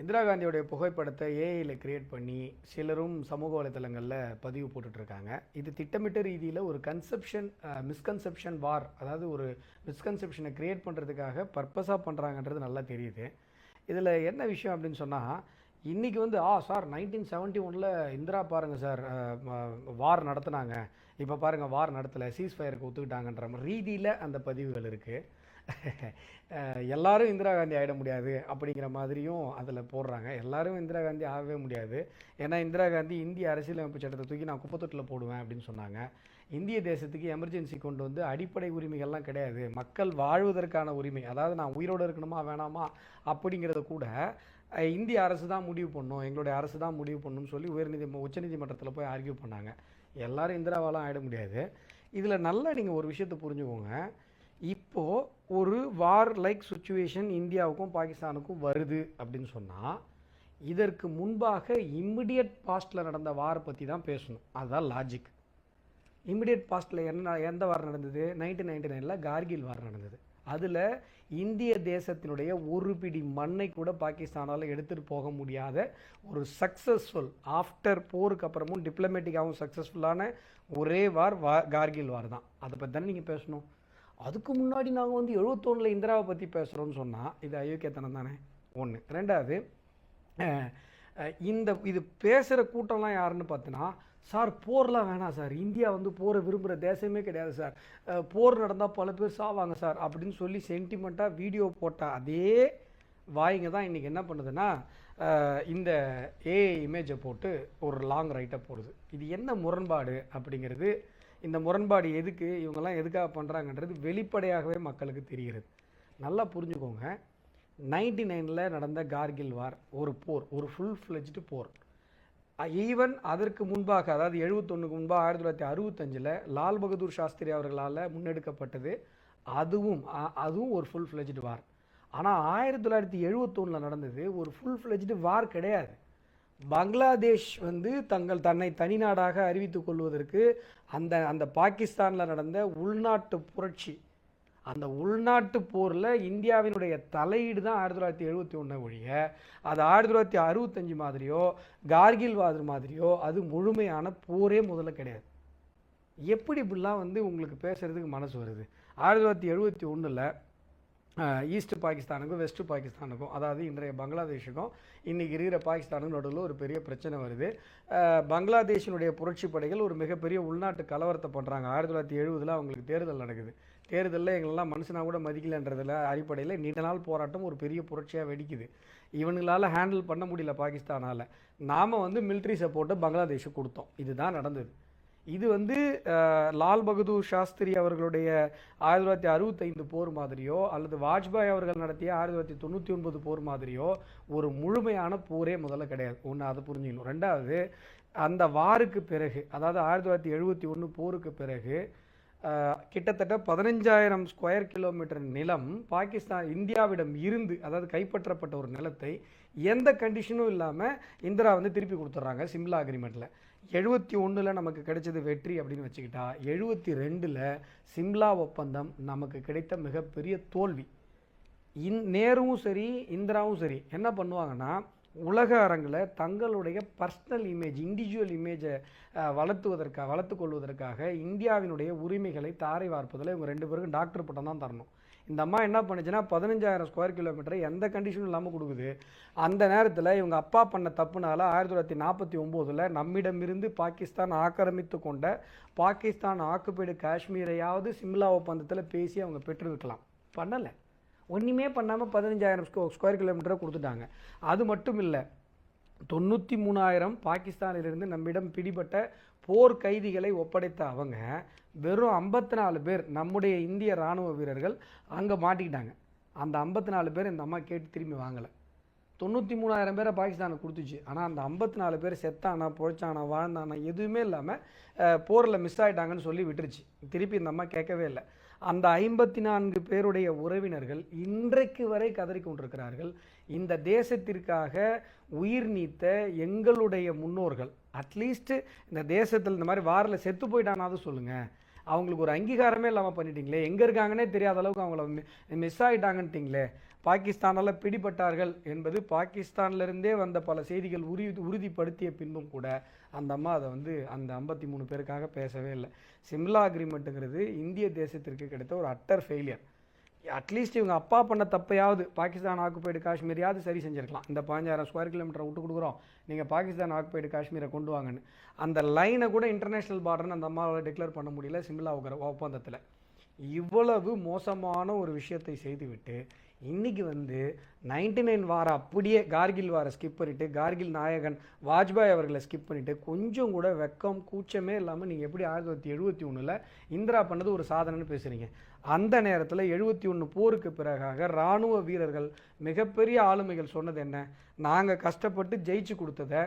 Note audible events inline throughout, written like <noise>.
இந்திரா காந்தியோடைய புகைப்படத்தை ஏஐயில் கிரியேட் பண்ணி சிலரும் சமூக வலைத்தளங்களில் பதிவு போட்டுட்ருக்காங்க. இது திட்டமிட்ட ரீதியில் ஒரு கன்செப்ஷன் மிஸ்கன்செப்ஷன் வார் அதாவது ஒரு மிஸ்கன்செப்ஷனை கிரியேட் பண்ணுறதுக்காக பர்பஸாக பண்ணுறாங்கன்றது நல்லா தெரியுது. இதில் என்ன விஷயம் அப்படின்னு சொன்னால் இன்றைக்கி வந்து ஆ சார் நைன்டீன் செவன்ட்டி ஒனில் இந்திரா பாருங்கள் சார் வார் நடத்துனாங்க. இப்போ பாருங்கள் வார் நடத்தலை சீஸ் ஃபயருக்கு ஒத்துக்கிட்டாங்கன்ற ரீதியில் அந்த பதிவுகள் இருக்குது எல்லாரும் இந்திரா காந்தி ஆகிட முடியாது அப்படிங்கிற மாதிரியும் அதில் போடுறாங்க. எல்லாரும் இந்திரா காந்தி ஆகவே முடியாது. ஏன்னா இந்திரா காந்தி இந்திய அரசியலமைப்பு சட்டத்தை தூக்கி நான் குப்பத்தொட்டில் போடுவேன் அப்படின்னு சொன்னாங்க. இந்திய தேசத்துக்கு எமர்ஜென்சி கொண்டு வந்து அடிப்படை உரிமைகள்லாம் கிடையாது. மக்கள் வாழ்வதற்கான உரிமை. அதாவது நான் உயிரோடு இருக்கணுமா வேணாமா அப்படிங்கிறத கூட இந்திய அரசு தான் முடிவு பண்ணும். எங்களுடைய அரசு தான் முடிவு பண்ணணும்னு சொல்லி உயர்நீதி உச்சநீதிமன்றத்தில் போய் ஆர்கியூ பண்ணாங்க. எல்லாரும் இந்திராவாலாம் ஆகிட முடியாது. இதில் நல்லா நீங்கள் ஒரு விஷயத்தை புரிஞ்சுக்கோங்க. இப்போது ஒரு வார் லைக் சுச்சுவேஷன் இந்தியாவுக்கும் பாகிஸ்தானுக்கும் வருது அப்படின்னு சொன்னால் இதற்கு முன்பாக இம்மிடியட் பாஸ்டில் நடந்த வார் பற்றி தான் பேசணும். அதுதான் லாஜிக் இமிடியட் பாஸ்டில் என்ன எந்த வார் நடந்தது? நைன்டீன் நைன்டி நைனில் கார்கில் வார் நடந்தது. அதில் இந்திய தேசத்தினுடைய ஒரு பிடி மண்ணை கூட பாகிஸ்தானால் எடுத்துகிட்டு போக முடியாத ஒரு சக்ஸஸ்ஃபுல் ஆஃப்டர் போருக்கு அப்புறமும் டிப்ளமேட்டிக்காகவும் சக்ஸஸ்ஃபுல்லான ஒரே வார் வா கார்கில் வார் தான். அதை பற்றி தானே நீங்கள் பேசணும்? அதுக்கு முன்னாடி நாங்கள் வந்து எழுபத்தொன்னில் இந்திராவை பற்றி பேசுகிறோம்னு சொன்னால் இது அயோக்கியத்தனம் தானே? ஒன்று ரெண்டாவது இந்த இது பேசுகிற கூட்டம்லாம் யாருன்னு பார்த்தீங்கன்னா சார் போர்லாம் வேணாம் சார். இந்தியா வந்து போரை விரும்புகிற தேசமே கிடையாது சார். போர் நடந்தால் பல பேர் சாவாங்க சார் அப்படின்னு சொல்லி சென்டிமெண்ட்டாக வீடியோ போட்ட அதே வாய்ங்க தான் இன்றைக்கி என்ன பண்ணுதுன்னா இந்த ஏ இமேஜை போட்டு ஒரு லாங் ரைட்டை போடுது. இது என்ன முரண்பாடு அப்படிங்கிறது இந்த முரண்பாடு எதுக்கு இவங்கெல்லாம் எதுக்காக பண்ணுறாங்கன்றது வெளிப்படையாகவே மக்களுக்கு தெரிகிறது. நல்லா புரிஞ்சுக்கோங்க. நைன்டி நைனில் நடந்த கார்கில் வார் ஒரு போர் ஒரு ஃபுல் ஃப்ளெஜ்டு போர். ஈவன் அதற்கு முன்பாக அதாவது எழுபத்தொன்னுக்கு முன்பாக ஆயிரத்தி தொள்ளாயிரத்தி அறுபத்தஞ்சில் லால் பகதூர் சாஸ்திரி அவர்களால் முன்னெடுக்கப்பட்டது. அதுவும் அதுவும் ஒரு ஃபுல் ஃப்ளெஜ்டு வார் ஆனால் ஆயிரத்தி தொள்ளாயிரத்தி எழுபத்தொன்னில் நடந்தது ஒரு ஃபுல் ஃப்ளெஜ்டு வார் கிடையாது. பங்களாதேஷ் வந்து தங்கள் தன்னை தனிநாடாக அறிவித்துக் கொள்வதற்கு அந்த அந்த பாகிஸ்தானில் நடந்த உள்நாட்டு புரட்சி அந்த உள்நாட்டு போரில் இந்தியாவினுடைய தலையீடு தான் ஆயிரத்தி தொள்ளாயிரத்தி எழுபத்தி ஒன்று ஒழிய அது ஆயிரத்தி தொள்ளாயிரத்தி அறுபத்தஞ்சு மாதிரியோ கார்கில் வாதர் மாதிரியோ அது முழுமையான போரே முதல்ல கிடையாது. எப்படி இப்படிலாம் வந்து உங்களுக்கு பேசுகிறதுக்கு மனசு வருது? ஆயிரத்தி தொள்ளாயிரத்தி எழுபத்தி ஒன்றில் ஈஸ்ட் பாகிஸ்தானுக்கும் வெஸ்ட் பாகிஸ்தானுக்கும் அதாவது இன்றைய பங்களாதேஷுக்கும் இன்றைக்கி இருக்கிற பாகிஸ்தானுக்கும் நடுவில் ஒரு பெரிய பிரச்சனை வருது. பங்களாதேஷினுடைய புரட்சி படைகள் ஒரு மிகப்பெரிய உள்நாட்டு கலவரத்தை பண்ணுறாங்க ஆயிரத்தி தொள்ளாயிரத்தி எழுபதில் அவங்களுக்கு தேர்தல் நடக்குது. தேர்தலில் எங்களெல்லாம் மனுஷனா கூட மதிக்கலன்றதில் அடிப்படையில் நீண்ட நாள் போராட்டம் ஒரு பெரிய புரட்சியாக வெடிக்குது. இவனுங்களால் ஹேண்டில் பண்ண முடியல பாகிஸ்தானால். நாம் வந்து மிலிட்ரி சப்போர்ட்டை பங்களாதேஷுக்கு கொடுத்தோம். இதுதான் நடந்தது. இது வந்து லால் பகதூர் சாஸ்திரி அவர்களுடைய ஆயிரத்தி தொள்ளாயிரத்தி அறுபத்தைந்து போர் மாதிரியோ அல்லது வாஜ்பாய் அவர்கள் நடத்திய ஆயிரத்தி தொள்ளாயிரத்தி தொண்ணூற்றி ஒன்பது போர் மாதிரியோ ஒரு முழுமையான போரே முதல்ல கிடையாது. ஒன்று அதை புரிஞ்சுக்கணும். ரெண்டாவது அந்த வாருக்கு பிறகு அதாவது ஆயிரத்தி தொள்ளாயிரத்தி எழுபத்தி ஒன்று போருக்கு பிறகு கிட்டத்தட்ட பதினஞ்சாயிரம் ஸ்கொயர் கிலோமீட்டர் நிலம் பாகிஸ்தான் இந்தியாவிடம் இருந்து அதாவது கைப்பற்றப்பட்ட ஒரு நிலத்தை எந்த கண்டிஷனும் இல்லாமல் இந்திரா வந்து திருப்பி கொடுத்துட்றாங்க சிம்லா அக்ரிமெண்ட்டில் எழுபத்தி ஒன்றில் நமக்கு கிடைச்சது வெற்றி அப்படின்னு வச்சுக்கிட்டா எழுபத்தி ரெண்டில் சிம்லா ஒப்பந்தம் நமக்கு கிடைத்த மிகப்பெரிய தோல்வி. இன் நேருவும் சரி இந்திராவும் சரி என்ன பண்ணுவாங்கன்னா உலக அரங்கில் தங்களுடைய பர்சனல் இமேஜ் இண்டிவிஜுவல் இமேஜை வளர்த்துவதற்காக வளர்த்து கொள்வதற்காக இந்தியாவினுடைய உரிமைகளை தாரை வார்ப்பதில் இவங்க ரெண்டு பேருக்கும் டாக்டர் பட்டம் தான் தரணும். இந்த அம்மா என்ன பண்ணுச்சுன்னா பதினஞ்சாயிரம் ஸ்கொயர் கிலோமீட்டரை எந்த கண்டிஷனும் இல்லாமல் கொடுக்குது. அந்த நேரத்தில் இவங்க அப்பா பண்ண தப்புனால ஆயிரத்தி தொள்ளாயிரத்தி நாற்பத்தி ஒம்போதில் நம்மிடமிருந்து பாகிஸ்தான் ஆக்கிரமித்து கொண்ட பாகிஸ்தான் ஆக்குப்பைடு காஷ்மீரையாவது சிம்லா ஒப்பந்தத்தில் பேசி அவங்க பெற்றிருக்கலாம். பண்ணலை. ஒன்றுமே பண்ணாமல் பதினஞ்சாயிரம் ஸ்கொ ஸ்கொயர் கிலோமீட்டரை கொடுத்துட்டாங்க. அது மட்டும் இல்லை தொண்ணூற்றி மூணாயிரம் பாகிஸ்தானிலிருந்து நம்மிடம் பிடிபட்ட போர் கைதிகளை ஒப்படைத்த அவங்க வெறும் ஐம்பத்தி நாலு பேர் நம்முடைய இந்திய இராணுவ வீரர்கள் அங்கே மாட்டிக்கிட்டாங்க. அந்த ஐம்பத்தி நாலு பேர் இந்த அம்மா கேட்டு திரும்பி வாங்கலை. தொண்ணூற்றி மூணாயிரம் பேரை பாகிஸ்தானுக்கு கொடுத்துச்சு. ஆனால் அந்த ஐம்பத்தி நாலு பேர் செத்தானா பொழைச்சானா வாழ்ந்தானா எதுவுமே இல்லாமல் போரில் மிஸ் ஆகிட்டாங்கன்னு சொல்லி விட்டுருச்சு. திருப்பி இந்த அம்மா கேட்கவே இல்லை. அந்த ஐம்பத்தி நான்கு பேருடைய உறவினர்கள் இன்றைக்கு வரை கதறி கொண்டிருக்கிறார்கள். இந்த தேசத்திற்காக உயிர் நீத்த எங்களுடைய முன்னோர்கள் அட்லீஸ்ட்டு இந்த தேசத்தில் இந்த மாதிரி வாரில் செத்து போயிட்டானாவது சொல்லுங்கள் அவங்களுக்கு ஒரு அங்கீகாரமே இல்லாமல் பண்ணிட்டீங்களே. எங்கே இருக்காங்கன்னே தெரியாத அளவுக்கு அவங்கள மிஸ் ஆகிட்டாங்கன்ட்டிங்களே பாகிஸ்தானால் பிடிபட்டார்கள் என்பது பாகிஸ்தான்லேருந்தே வந்த பல செய்திகள் உறுதி உறுதிப்படுத்திய பின்பும் கூட அந்த அம்மா அதை வந்து அந்த ஐம்பத்தி மூணு பேருக்காக பேசவே இல்லை. சிம்லா அக்ரிமெண்ட்டுங்கிறது இந்திய தேசத்திற்கு கிடைத்த ஒரு அட்டர் ஃபெயிலியர் அட்லீஸ்ட் இவங்க அப்பா பண்ண தப்பையாவது பாகிஸ்தான் ஆக்குபைடு காஷ்மீரையாவது சரி செஞ்சிருக்கலாம். இந்த பாஞ்சாயிரம் ஸ்கொயர் கிலோமீட்டரை விட்டு கொடுக்குறோம். நீங்கள் பாகிஸ்தான் ஆக்குபைடு காஷ்மீரை கொண்டு வாங்கன்னு. அந்த லைனை கூட இன்டர்நேஷ்னல் பார்டர்னு அந்த அம்மாவால் டிக்ளேர் பண்ண முடியல சிம்லா ஒப்பந்தத்தில். இவ்வளவு மோசமான ஒரு விஷயத்தை செய்துவிட்டு இன்னைக்கு வந்து நைன்டி நைன் வார அப்படியே கார்கில் வார ஸ்கிப் பண்ணிவிட்டு கார்கில் நாயகன் வாஜ்பாய் அவர்களை ஸ்கிப் பண்ணிவிட்டு கொஞ்சம் கூட வெக்கம் கூச்சமே இல்லாமல் நீங்கள் எப்படி ஆயிரத்தி தொள்ளாயிரத்தி எழுபத்தி ஒன்றில் இந்திரா பண்ணது ஒரு சாதனைன்னு பேசுகிறீங்க அந்த நேரத்தில் எழுபத்தி ஒன்று போருக்கு பிறகாக இராணுவ வீரர்கள் மிகப்பெரிய ஆளுமைகள் சொன்னது என்ன? நாங்கள் கஷ்டப்பட்டு ஜெயிச்சு கொடுத்ததை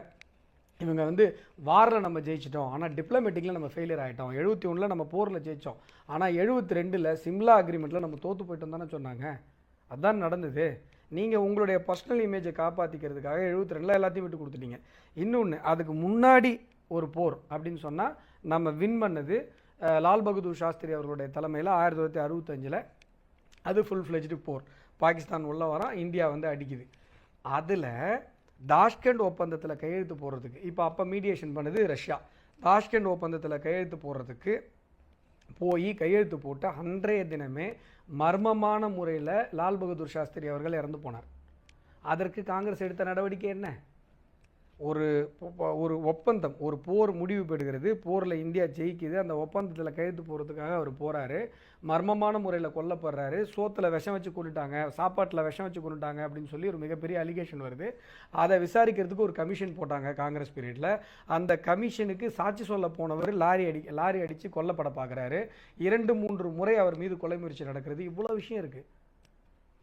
இவங்க வந்து வாரில் நம்ம ஜெயிச்சிட்டோம். ஆனால் டிப்ளமேட்டிக்கில் நம்ம ஃபெயிலியர் ஆகிட்டோம் எழுபத்தி ஒன்றில் நம்ம போரில் ஜெயித்தோம் ஆனால் எழுபத்தி ரெண்டில் சிம்லா அக்ரிமெண்ட்டில் நம்ம தோற்று போயிட்டோம் தானே சொன்னாங்க. அதான் நடந்தது. நீங்கள் உங்களுடைய பர்சனல் இமேஜை காப்பாற்றிக்கிறதுக்காக எழுபத்தி ரெண்டில் எல்லாத்தையும் விட்டு கொடுத்துட்டீங்க. இன்னொன்று அதுக்கு முன்னாடி ஒரு போர் அப்படின்னு சொன்னால் நம்ம வின் பண்ணது லால் பகதூர் சாஸ்திரி அவர்களுடைய தலைமையில் ஆயிரத்தி தொள்ளாயிரத்தி அறுபத்தஞ்சில் அது ஃபுல் ஃப்ளெஜ்டு போர். பாகிஸ்தான் உள்ள வரான் இந்தியா வந்து அடிக்குது. அதில் தாஷ்கண்ட் ஒப்பந்தத்தில் கையெழுத்து போடுறதுக்கு இப்போ அப்போ மீடியேஷன் பண்ணது ரஷ்யா. தாஷ்கண்ட் ஒப்பந்தத்தில் கையெழுத்து போடுறதுக்கு போய் கையெழுத்து போட்டு அன்றைய தினமே மர்மமான முறையில் லால் பகதூர் சாஸ்திரி அவர்கள் இறந்து போனார். அதற்கு காங்கிரஸ் எடுத்த நடவடிக்கை என்ன? ஒரு ஒரு ஒப்பந்தம் ஒரு போர் முடிவு பெறுகிறது. போரில் இந்தியா ஜெயிக்குது. அந்த ஒப்பந்தத்தில் கையெழுத்து போகிறதுக்காக அவர் போகிறாரு மர்மமான முறையில் கொல்லப்படுறாரு. சோத்தில் விஷம் வச்சு கொண்டுட்டாங்க. சாப்பாட்டில் விஷம் வச்சு கொண்டுட்டாங்க அப்படின்னு சொல்லி ஒரு மிகப்பெரிய அலிகேஷன் வருது. அதை விசாரிக்கிறதுக்கு ஒரு கமிஷன் போட்டாங்க காங்கிரஸ் பீரியடில். அந்த கமிஷனுக்கு சாட்சி சொல்ல போனவர் லாரி அடி லாரி அடித்து கொல்லப்பட பார்க்குறாரு இரண்டு மூன்று முறை அவர் மீது கொலை முயற்சி நடக்கிறது. இவ்வளோ விஷயம் இருக்குது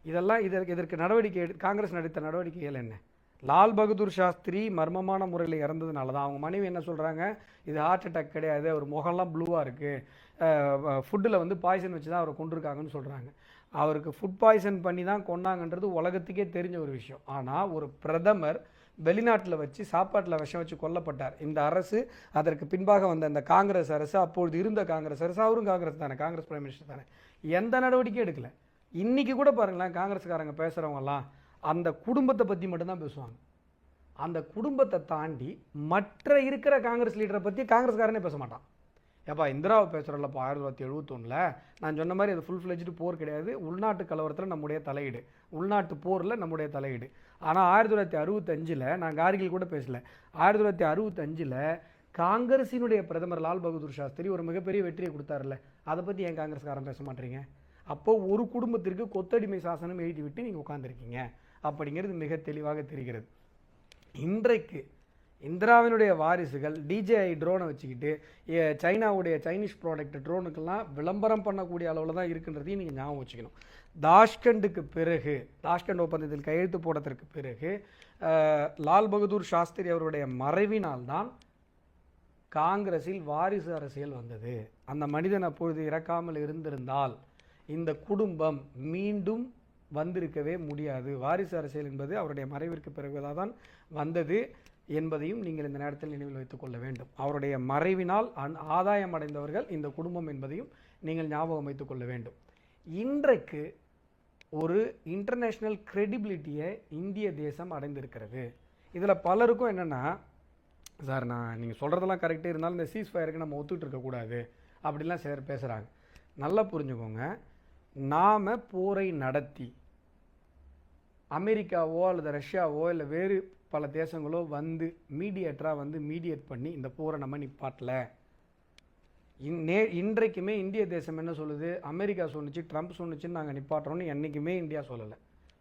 இதெல்லாம் இதற்கு இதற்கு நடவடிக்கை எடு காங்கிரஸ் நடித்த நடவடிக்கைகள் என்ன? லால் பகதூர் சாஸ்திரி மர்மமான முறையில் இறந்ததுனால தான் அவங்க மனைவி என்ன சொல்கிறாங்க இது ஹார்ட் அட்டாக் கிடையாது அவர் முகம்லாம் ப்ளூவாக இருக்குது ஃபுட்டில் வந்து பாய்சன் வச்சு தான் அவரை கொண்டிருக்காங்கன்னு சொல்கிறாங்க அவருக்கு ஃபுட் பாய்சன் பண்ணி தான் கொண்டாங்கன்றது உலகத்துக்கே தெரிஞ்ச ஒரு விஷயம். ஆனால் ஒரு பிரதமர் வெளிநாட்டில் வச்சு சாப்பாட்டில் விஷம் வச்சு கொல்லப்பட்டார். இந்த அரசு அதற்கு பின்பாக வந்த அந்த காங்கிரஸ் அரசு அப்பொழுது இருந்த காங்கிரஸ் அரசு அவரும் காங்கிரஸ் தானே காங்கிரஸ் பிரைம் மினிஸ்டர் தானே. எந்த நடவடிக்கையும் எடுக்கலை. இன்றைக்கி கூட பாருங்களேன் காங்கிரஸ்காரங்க பேசுகிறவங்கலாம் அந்த குடும்பத்தை பற்றி மட்டும்தான் பேசுவாங்க. அந்த குடும்பத்தை தாண்டி மற்ற இருக்கிற காங்கிரஸ் லீடரை பற்றி காங்கிரஸ்காரனே பேச மாட்டான். ஏப்பா இந்திராவை பேசுகிறல்லப்பா ஆயிரத்தி தொள்ளாயிரத்தி எழுபத்தொன்னில் நான் சொன்ன மாதிரி அது ஃபுல் ஃப்ளெஜ்டு போர் கிடையாது. உள்நாட்டு கலவரத்தில் நம்முடைய தலையீடு. உள்நாட்டு போரில் நம்முடைய தலையீடு. ஆனால் ஆயிரத்தி தொள்ளாயிரத்தி அறுபத்தஞ்சில் நான் கார்கில் கூட பேசல. ஆயிரத்தி தொள்ளாயிரத்தி அறுபத்தஞ்சில் காங்கிரஸினுடைய பிரதமர் லால் பகதூர் சாஸ்திரி ஒரு மிகப்பெரிய வெற்றியை கொடுத்தாருல்ல. அதை பற்றி ஏன் காங்கிரஸ்காரன் பேச மாட்டீங்க அப்போ ஒரு குடும்பத்திற்கு கொத்தடிமை சாசனம் எழுதி விட்டு நீங்கள் உட்காந்துருக்கீங்க அப்படிங்கிறது மிக தெளிவாக தெரிகிறது. இன்றைக்கு இந்திராவினுடைய வாரிசுகள் டிஜேஐ ட்ரோனை வச்சுக்கிட்டு சைனாவுடைய சைனீஸ் ப்ராடக்ட் ட்ரோனுக்கெல்லாம் விளம்பரம் பண்ணக்கூடிய அளவில் தான் இருக்குன்றதையும் நீங்கள் ஞாபகம் வச்சுக்கணும். தாஷ்கண்டுக்கு பிறகு தாஷ்கண்ட் ஒப்பந்தத்தில் கையெழுத்து போடத்திற்கு பிறகு லால் பகதூர் சாஸ்திரி அவருடைய மறைவினால் தான் காங்கிரஸில் வாரிசு அரசியல் வந்தது. அந்த மனிதன் அப்பொழுது இறக்காமல் இருந்திருந்தால் இந்த குடும்பம் மீண்டும் வந்திருக்கவே முடியாது. வாரிசு அரசியல் என்பது அவருடைய மறைவிற்கு பிறகுதான் வந்தது என்பதையும் நீங்கள் இந்த நேரத்தில் நினைவில் வைத்துக் கொள்ள வேண்டும். அவருடைய மறைவினால் அன்- ஆதாயம் அடைந்தவர்கள் இந்த குடும்பம் என்பதையும் நீங்கள் ஞாபகம் வைத்துக் கொள்ள வேண்டும். இன்றைக்கு ஒரு இன்டர்நேஷ்னல் கிரெடிபிலிட்டியை இந்திய தேசம் அடைந்திருக்கிறது. இதில் பலருக்கும் என்னென்னா சார் நான் நீங்கள் சொல்கிறதெல்லாம் கரெக்டாக இருந்தாலும் இந்த சீஸ் ஃபயருக்கு நம்ம ஒத்துக்கிட்டு இருக்கக்கூடாது. அப்படிலாம் சிலர் பேசுகிறாங்க நல்லா புரிஞ்சுக்கோங்க. நாம் போரை நடத்தி அமெரிக்காவோ அல்லது ரஷ்யாவோ இல்லை வேறு பல தேசங்களோ வந்து மீடியேட்டராக வந்து மீடியேட் பண்ணி இந்த போரை நம்ம நிப்பாட்டல. இன் நே இன்றைக்குமே இந்திய தேசம் என்ன சொல்லுது? அமெரிக்கா சொன்னுச்சு ட்ரம்ப் சொன்னிச்சுன்னு நாங்கள் நிப்பாட்டுறோம்னு என்றைக்குமே இந்தியா சொல்லலை.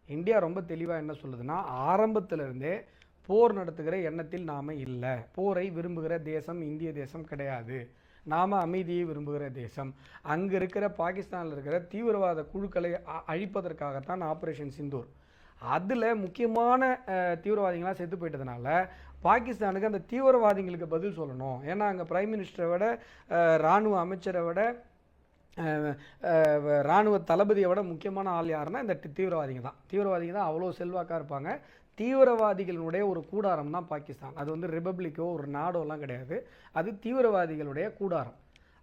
இந்தியா ரொம்ப தெளிவாக என்ன சொல்லுதுன்னா ஆரம்பத்திலிருந்தே போர் நடத்துகிற எண்ணத்தில் நாம் இல்லை. போரை விரும்புகிற தேசம் இந்திய தேசம் கிடையாது. நாம் அமைதியை விரும்புகிற தேசம். அங்கே இருக்கிற பாகிஸ்தானில் இருக்கிற தீவிரவாத குழுக்களை அ- அழிப்பதற்காகத்தான் ஆப்ரேஷன் சிந்தூர் அதில் முக்கியமான தீவிரவாதிகளாக செத்து போயிட்டதுனால பாகிஸ்தானுக்கு அந்த தீவிரவாதிகளுக்கு பதில் சொல்லணும். ஏன்னா அங்கே பிரைம் மினிஸ்டரை விட இராணுவ ராணுவ அமைச்சரை விட இராணுவ ராணுவ தளபதியை விட முக்கியமான ஆள் யாருன்னா இந்த தீவிரவாதிங்க தான். தீவிரவாதிங்க தான் அவ்வளோ செல்வாக்காக இருப்பாங்க. தீவிரவாதிகளுடைய ஒரு கூடாரம் தான் பாகிஸ்தான். அது வந்து ரிபப்ளிக்கோ ஒரு நாடோலாம் கிடையாது. அது தீவிரவாதிகளுடைய கூடாரம்.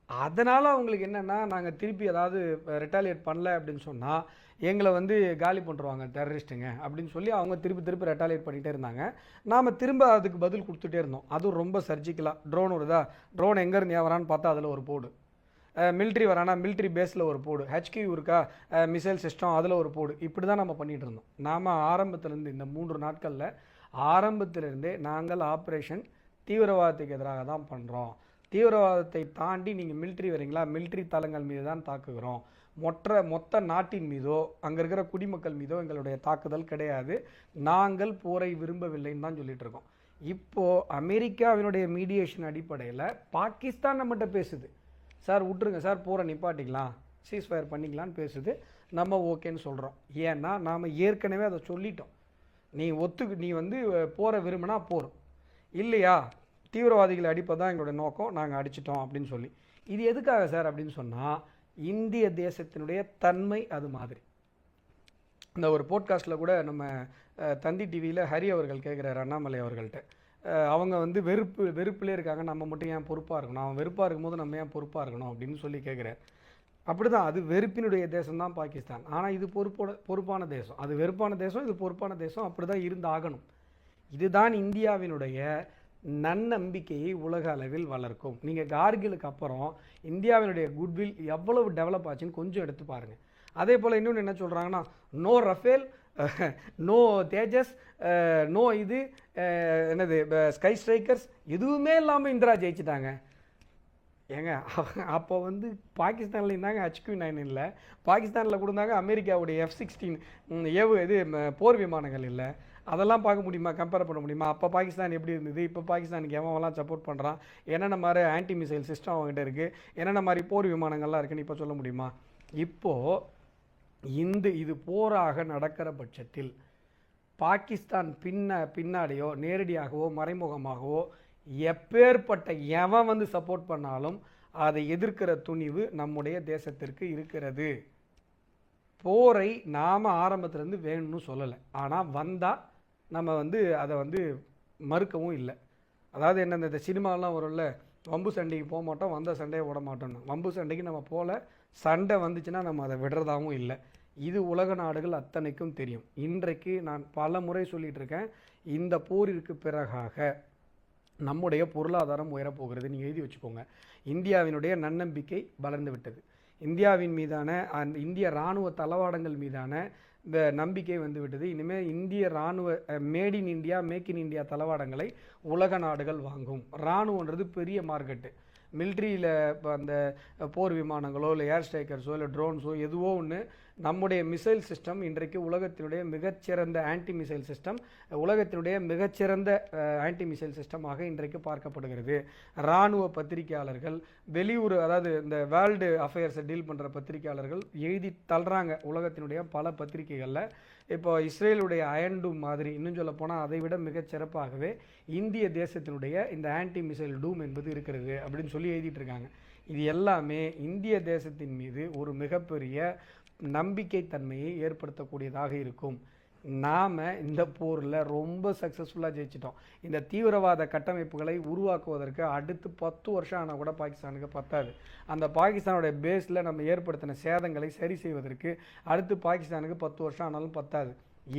அதனால் அவங்களுக்கு என்னென்னா நாங்கள் திருப்பி ஏதாவது ரெட்டாலியேட் பண்ணல அப்படின்னு சொன்னால் எங்களை வந்து காலி பண்ணுறவாங்க டெரரிஸ்ட்டுங்க அப்படின்னு சொல்லி அவங்க திருப்பி திருப்பி ரெட்டாலியேட் பண்ணிகிட்டே இருந்தாங்க. நாம் திரும்ப அதுக்கு பதில் கொடுத்துட்டே இருந்தோம். அதுவும் ரொம்ப சர்ஜிக்கலாக ட்ரோன் வருதா ட்ரோன் எங்கேருந்து ஏன் வரான்னு பார்த்தா அதில் ஒரு போடு மிலிட்ரி வரானா மிலிட்ரி பேஸில் ஒரு போடு. ஹெச்கியூ இருக்கா? மிசைல் சிஸ்டம் அதில் ஒரு போடு. இப்படி தான் நம்ம பண்ணிகிட்டு இருந்தோம். நாம் ஆரம்பத்திலேருந்து இந்த மூன்று நாட்களில் ஆரம்பத்திலிருந்தே நாங்கள் ஆப்ரேஷன் தீவிரவாதத்துக்கு எதிராக தான் பண்ணுறோம் தீவிரவாதத்தை தாண்டி நீங்கள் மிலிட்ரி வரீங்களா? மிலிட்ரி தளங்கள் மீது தான் தாக்குகிறோம். மொற்ற மொத்த நாட்டின் மீதோ அங்கே இருக்கிற குடிமக்கள் மீதோ எங்களுடைய தாக்குதல் கிடையாது. நாங்கள் போரை விரும்பவில்லைன்னு தான் சொல்லிட்டு இருக்கோம். இப்போது அமெரிக்காவினுடைய மீடியேஷன் அடிப்படையில் பாகிஸ்தான் நம்மகிட்ட பேசுது. சார் விட்டுருங்க சார் போரை நிப்பாட்டிக்கலாம். சீஸ் ஃபயர் பண்ணிக்கலான்னு பேசுது. நம்ம ஓகேன்னு சொல்கிறோம் ஏன்னா நாம் ஏற்கனவே அதை சொல்லிட்டோம். நீ ஒத்துக்கு நீ வந்து போகிற விரும்பினா போகிறோம் இல்லையா? தீவிரவாதிகளை அடிப்பதான் எங்களுடைய நோக்கம். நாங்கள் அடிச்சிட்டோம் அப்படின்னு சொல்லி. இது எதுக்காக சார் அப்படின்னு சொன்னால் இந்திய தேசத்தினுடைய தன்மை அது மாதிரி. இந்த ஒரு போட்காஸ்ட்டில் கூட நம்ம தந்தி டிவியில் ஹரி அவர்கள் கேட்குறாரு அண்ணாமலை அவர்கள்ட்ட. அவங்க வந்து வெறுப்பு வெறுப்புலேயே இருக்காங்க. நம்ம மட்டும் ஏன் பொறுப்பாக இருக்கணும்? அவன் வெறுப்பாக இருக்கும்போது நம்ம ஏன் பொறுப்பாக இருக்கணும் அப்படின்னு சொல்லி கேட்குறாரு அப்படிதான். அது வெறுப்பினுடைய தேசம் தான் பாகிஸ்தான். ஆனால் இது பொறுப்போட பொறுப்பான தேசம். அது வெறுப்பான தேசம் இது பொறுப்பான தேசம். அப்படி தான் இருந்து ஆகணும் இதுதான் இந்தியாவினுடைய நன்னம்பிக்கையை உலக அளவில் வளர்க்கும். நீங்கள் கார்கிலுக்கு அப்புறம் இந்தியாவினுடைய குட்வில் எவ்வளவு டெவலப் ஆச்சுன்னு கொஞ்சம் எடுத்து பாருங்கள் அதே போல் இன்னொன்று என்ன சொல்கிறாங்கன்னா no Rafale no Tejas no இது uh, என்னது uh, ஸ்கை ஸ்ட்ரைக்கர்ஸ் எதுவுமே இல்லாமல் இந்திரா ஜெயிச்சிட்டாங்க. ஏங்க <laughs> அப்போ வந்து பாகிஸ்தானில் இருந்தாங்க ஹச்கியூ நைன் இல்லை. பாகிஸ்தானில் கொடுத்தாங்க அமெரிக்காவுடைய எஃப் சிக்ஸ்டீன் ஏவு இது போர் விமானங்கள் இல்லை. அதெல்லாம் பார்க்க முடியுமா? கம்பேர் பண்ண முடியுமா? அப்போ பாகிஸ்தான் எப்படி இருந்தது? இப்போ பாகிஸ்தானுக்கு எவன்லாம் சப்போர்ட் பண்ணுறான் என்னென்ன மாதிரி ஆன்டி மிசைல் சிஸ்டம் அவங்ககிட்ட இருக்குது என்னென்ன மாதிரி போர் விமானங்கள்லாம் இருக்குன்னு இப்போ சொல்ல முடியுமா? இப்போது இந்த இது போராக நடக்கிற பட்சத்தில் பாகிஸ்தான் பின்ன பின்னாடியோ நேரடியாகவோ மறைமுகமாகவோ எப்பேற்பட்ட எவன் வந்து சப்போர்ட் பண்ணாலும் அதை எதிர்க்கிற துணிவு நம்முடைய தேசத்திற்கு இருக்கிறது. போரை நாம் ஆரம்பத்திலேருந்து வேணும்னு சொல்லலை. ஆனால் வந்தால் நம்ம வந்து அதை வந்து மறுக்கவும் இல்லை. அதாவது என்ன இந்த சினிமாலாம் வரும்ல வம்பு சண்டைக்கு போக மாட்டோம் வந்த சண்டையை விட மாட்டோம்னு வம்பு சண்டைக்கு நம்ம போகல சண்டை வந்துச்சுன்னா நம்ம அதை விடுறதாகவும் இல்லை. இது உலக நாடுகள் அத்தனைக்கும் தெரியும். இன்றைக்கு நான் பல முறை சொல்லிகிட்டு இருக்கேன். இந்த போரிற்கு பிறகாக நம்முடைய பொருளாதாரம் உயரப்போகிறது. நீங்கள் எழுதி வச்சுக்கோங்க. இந்தியாவினுடைய நன்னம்பிக்கை வளர்ந்து விட்டது. இந்தியாவின் மீதான அந்த இந்திய இராணுவ தளவாடங்கள் மீதான இந்த நம்பிக்கை வந்து விட்டது. இனிமேல் இந்திய இராணுவ made in India make in India தளவாடங்களை உலக நாடுகள் வாங்கும். இராணுவன்றது பெரிய மார்க்கெட்டு. மில்ட்ரியில் இப்போ அந்த போர் விமானங்களோ இல்லை ஏர் ஸ்ட்ரைக்கர்ஸோ இல்லை ட்ரோன்ஸோ எதுவோ ஒன்று நம்முடைய மிசைல் சிஸ்டம் இன்றைக்கு உலகத்தினுடைய மிகச்சிறந்த ஆன்டி மிசைல் சிஸ்டம் உலகத்தினுடைய மிகச்சிறந்த ஆன்டி மிசைல் சிஸ்டமாக இன்றைக்கு பார்க்கப்படுகிறது. இராணுவ பத்திரிகையாளர்கள் வெளியூர் அதாவது இந்த வேர்ல்டு அஃபேர்ஸை டீல் பண்ணுற பத்திரிகையாளர்கள் எழுதி தள்ளுறாங்க உலகத்தினுடைய பல பத்திரிகைகளில். இப்போ இஸ்ரேலுடைய அயன்டூம் மாதிரி இன்னும் சொல்ல போனால் அதை விட மிகச் சிறப்பாகவே இந்திய தேசத்தினுடைய இந்த ஆன்டி மிசைல் டூம் என்பது இருக்கிறது அப்படின்னு சொல்லி எழுதிட்டு இருக்காங்க. இது எல்லாமே இந்திய தேசத்தின் மீது ஒரு மிகப்பெரிய நம்பிக்கை தன்மையை ஏற்படுத்தக்கூடியதாக இருக்கும். நாம் இந்த போரில் ரொம்ப சக்ஸஸ்ஃபுல்லாக ஜெயிச்சிட்டோம். இந்த தீவிரவாத கட்டமைப்புகளை உருவாக்குவதற்கு அடுத்து பத்து வருஷம் ஆனால் கூட பாகிஸ்தானுக்கு பத்தாது. அந்த பாகிஸ்தானுடைய பேஸில் நம்ம ஏற்படுத்தின சேதங்களை சரி செய்வதற்கு அடுத்து பாகிஸ்தானுக்கு பத்து வருஷம் ஆனாலும் பத்தாது.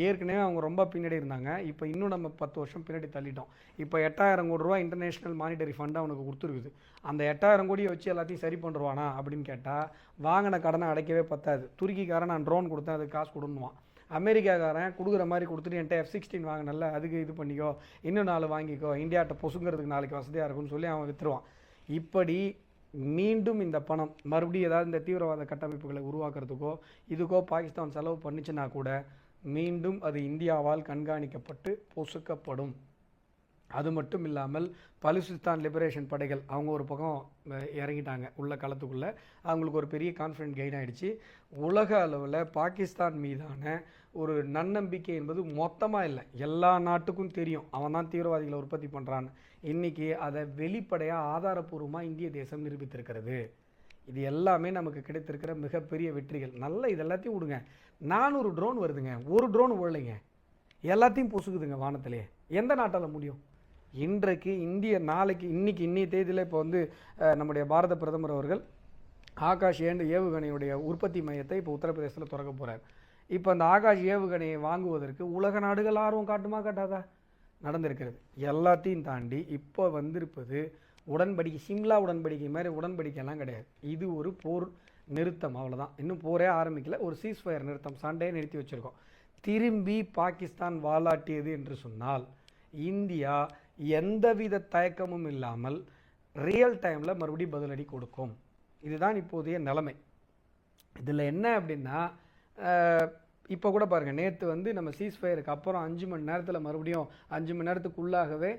ஏற்கனவே அவங்க ரொம்ப பின்னாடி இருந்தாங்க. இப்போ இன்னும் நம்ம பத்து வருஷம் பின்னாடி தள்ளிட்டோம். இப்போ எட்டாயிரம் கோடி ரூபா இன்டர்நேஷ்னல் மானிட்டரி ஃபண்ட் அவனுக்கு கொடுத்துருக்குது. அந்த எட்டாயிரம் கோடியை வச்சு எல்லாத்தையும் சரி பண்ணுருவானா அப்படின்னு கேட்டால் வாங்கின கடனை அடைக்கவே பத்தாது. துருக்கிக்காரன் நான் ட்ரோன் கொடுத்தேன் அதுக்கு காசு கொடுன்னுவான். அமெரிக்காக்காரன் கொடுக்குற மாதிரி கொடுத்துட்டு என்கிட்ட எஃப் சிக்ஸ்டீன் வாங்கினல அதுக்கு இது பண்ணிக்கோ இன்னும் நாலு வாங்கிக்கோ இந்தியாட்ட பொசுங்கிறதுக்கு நாளைக்கு வசதியாக இருக்கும்னு சொல்லி அவன் விற்றுருவான் இப்படி மீண்டும் இந்த பணம் மறுபடியும் ஏதாவது இந்த தீவிரவாத கட்டமைப்புகளை உருவாக்குறதுக்கோ இதுக்கோ பாகிஸ்தான் செலவு பண்ணிச்சுன்னா கூட மீண்டும் அது இந்தியாவால் கண்காணிக்கப்பட்டு பொசுக்கப்படும். அது மட்டும் இல்லாமல் பலுசிஸ்தான் லிபரேஷன் படைகள் அவங்க ஒரு பக்கம் இறங்கிட்டாங்க உள்ள களத்துக்குள்ளே. அவங்களுக்கு ஒரு பெரிய கான்ஃபிடென்ட் கெயின் ஆகிடுச்சு உலக அளவில் பாகிஸ்தான் மீதான ஒரு நன்னம்பிக்கை என்பது மொத்தமாக இல்லை. எல்லா நாட்டுக்கும் தெரியும். அவன் தான் தீவிரவாதிகளை உற்பத்தி பண்ணுறான்னு இன்னைக்கு அதை வெளிப்படையாக ஆதாரப்பூர்வமாக இந்திய தேசம் நிரூபித்திருக்கிறது. இது எல்லாமே நமக்கு கிடைத்திருக்கிற மிகப்பெரிய வெற்றிகள். நல்ல இது எல்லாத்தையும் விடுங்க. நானூறு ட்ரோன் வருதுங்க. ஒரு ட்ரோன் ஓடலைங்க. எல்லாத்தையும் பொசுக்குதுங்க வானத்திலே. எந்த நாட்டால் முடியும்? இன்றைக்கு இந்திய நாளைக்கு இன்றைக்கி இன்றைய தேதியில் இப்போ வந்து நம்முடைய பாரத பிரதமர் அவர்கள் ஆகாஷ் ஏண்டு ஏவுகணையுடைய உற்பத்தி மையத்தை இப்போ உத்தரப்பிரதேசத்தில் திறக்க போகிறார் இப்போ அந்த ஆகாஷ் ஏவுகணையை வாங்குவதற்கு உலக நாடுகள் ஆர்வம் காட்டுமா காட்டாதா? நடந்திருக்கிறது. எல்லாத்தையும் தாண்டி இப்போ வந்திருப்பது உடன்படிக்கை சிம்லா உடன்படிக்கை மாதிரி உடன்படிக்கைலாம் கிடையாது. இது ஒரு போர் நிறுத்தம் அவ்வளோதான் இன்னும் போரே ஆரம்பிக்கல. ஒரு சீஸ்ஃபயர் நிறுத்தம் சண்டையை நிறுத்தி வச்சுருக்கோம். திரும்பி பாகிஸ்தான் வாலாட்டியது என்று சொன்னால் இந்தியா எந்தவித தயக்கமும் இல்லாமல் ரியல் டைமில் மறுபடியும் பதிலடி கொடுக்கும். இதுதான் இப்போதைய நிலைமை. இதில் என்ன அப்படின்னா இப்போ கூட பாருங்கள் நேற்று வந்து நம்ம சீஸ்ஃபயருக்கு அப்புறம் அஞ்சு மணி நேரத்தில் மறுபடியும் அஞ்சு மணி நேரத்துக்குள்ளாகவே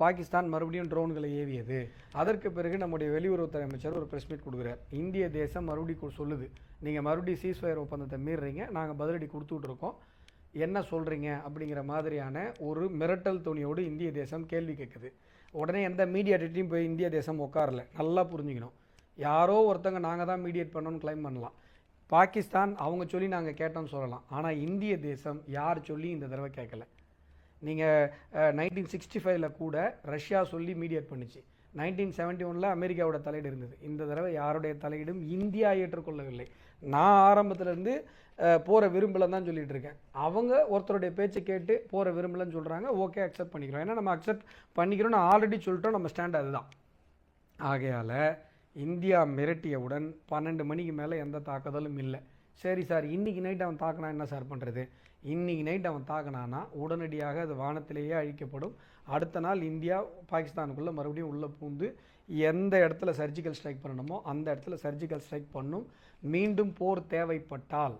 பாகிஸ்தான் மறுபடியும் ட்ரோன்களை ஏவியது. அதற்கு பிறகு நம்முடைய வெளியுறவுத்துறை அமைச்சர் ஒரு ப்ரெஸ் மீட் கொடுக்குறார். இந்திய தேசம் மறுபடியும் சொல்லுது. நீங்கள் மறுபடியும் சீஸ்ஃபயர் ஒப்பந்தத்தை மீறுறீங்க நாங்கள் பதிலடி கொடுத்துட்ருக்கோம் என்ன சொல்கிறீங்க அப்படிங்கிற மாதிரியான ஒரு மிரட்டல் துணியோடு இந்திய தேசம் கேள்வி கேட்குது. உடனே எந்த மீடியாட்டியும் போய் இந்திய தேசம் உட்காரல. நல்லா புரிஞ்சுக்கணும். யாரோ ஒருத்தங்க நாங்கள் தான் மீடியேட் பண்ணோன்னு க்ளைம் பண்ணலாம். பாகிஸ்தான் அவங்க சொல்லி நாங்கள் கேட்டோம்னு சொல்லலாம். ஆனால் இந்திய தேசம் யார் சொல்லி இந்த தடவை கேட்கல. நீங்கள் நைன்டீன் சிக்ஸ்டி ஃபைவ்ல கூட ரஷ்யா சொல்லி மீடியேட் பண்ணிச்சு. நைன்டீன் செவன்ட்டி ஒனில் அமெரிக்காவோட தலையீடு இருந்தது. இந்த தடவை யாருடைய தலையீடும் இந்தியா ஏற்றுக்கொள்ளவில்லை. நான் ஆரம்பத்துலேருந்து இருந்து அஹ், விரும்பலன்னு தான் சொல்லிட்டு இருக்கேன். அவங்க ஒருத்தருடைய பேச்சை கேட்டு போகிற விரும்பலன்னு சொல்கிறாங்க ஓகே அக்செப்ட் பண்ணிக்கிறோம். ஏன்னா நம்ம அக்செப்ட் பண்ணிக்கிறோம்னு ஆல்ரெடி சொல்லிட்டோம். நம்ம ஸ்டாண்ட் அதுதான். ஆகையால் இந்தியா மிரட்டியவுடன் பன்னெண்டு மணிக்கு மேலே எந்த தாக்குதலும் இல்லை. சரி சார் இன்னைக்கு நைட் அவன் தாக்கினா என்ன சார் பண்ணுறது இன்னைக்கு நைட் அவன் தாக்கினான்னா உடனடியாக அது வானத்திலேயே அழிக்கப்படும். அடுத்த நாள் இந்தியா பாகிஸ்தானுக்குள்ளே மறுபடியும் உள்ளே பூந்து எந்த இடத்துல சர்ஜிக்கல் ஸ்ட்ரைக் பண்ணணுமோ அந்த இடத்துல சர்ஜிக்கல் ஸ்ட்ரைக் பண்ணும். மீண்டும் போர் தேவைப்பட்டால்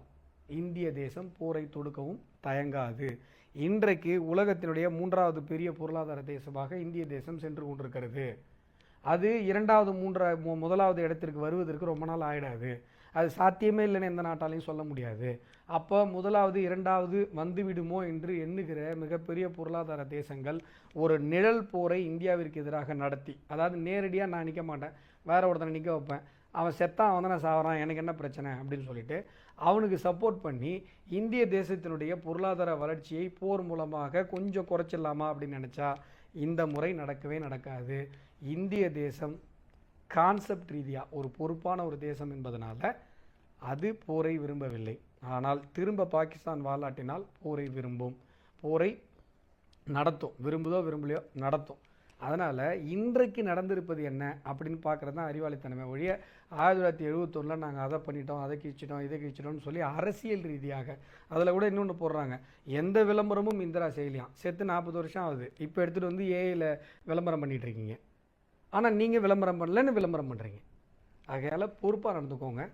இந்திய தேசம் போரை தொடுக்கவும் தயங்காது. இன்றைக்கு உலகத்தினுடைய மூன்றாவது பெரிய பொருளாதார தேசமாக இந்திய தேசம் சென்று கொண்டிருக்கிறது. அது இரண்டாவது மூன்றா முதலாவது இடத்திற்கு வருவதற்கு ரொம்ப நாள் ஆகிடாது அது சாத்தியமே இல்லைன்னு எந்த நாட்டாலையும் சொல்ல முடியாது. அப்போ முதலாவது இரண்டாவது வந்துவிடுமோ என்று எண்ணுகிற மிகப்பெரிய பொருளாதார தேசங்கள் ஒரு நிழல் போரை இந்தியாவிற்கு எதிராக நடத்தி. அதாவது நேரடியாக நான் நிற்க மாட்டேன். வேற ஒருத்தனை நிற்க வைப்பேன். அவன் செத்தான் அவன் தானே சாவறான். எனக்கு என்ன பிரச்சனை? அப்படின்னு சொல்லிட்டு அவனுக்கு சப்போர்ட் பண்ணி இந்திய தேசத்தினுடைய பொருளாதார வளர்ச்சியை போர் மூலமாக கொஞ்சம் குறைச்சிடலாமா அப்படின்னு நினச்சா இந்த முறை நடக்கவே நடக்காது. இந்திய தேசம் கான்செப்ட் ரீதியாக ஒரு பொறுப்பான ஒரு தேசம் என்பதனால் அது போரை விரும்பவில்லை. ஆனால் திரும்ப பாகிஸ்தான் வாலாட்டினால் போரை விரும்பும். போரை நடத்தும். விரும்புதோ விரும்பலையோ நடத்தும். அதனால் இன்றைக்கு நடந்திருப்பது என்ன அப்படின்னு பார்க்குறது தான் அறிவாளித்தனமே ஒழிய ஆயிரத்தி தொள்ளாயிரத்தி எழுபத்தொன்னில் நாங்கள் அதை பண்ணிட்டோம் அதை கிழிச்சிட்டோம் இதை கிழிச்சிட்டோம்னு சொல்லி அரசியல் ரீதியாக அதில் கூட இன்னொன்று போடுறாங்க. எந்த விளம்பரமும் இந்திரா செய்யலையாம் செத்து நாற்பது வருஷம் ஆகுது. இப்போ எடுத்துகிட்டு வந்து ஏஐயில் விளம்பரம் பண்ணிகிட்ருக்கீங்க இருக்கீங்க. ஆனால் நீங்கள் விளம்பரம் பண்ணலன்னு விளம்பரம் பண்ணுறீங்க ஆகையால் பொறுப்பாக நடந்துக்கோங்க.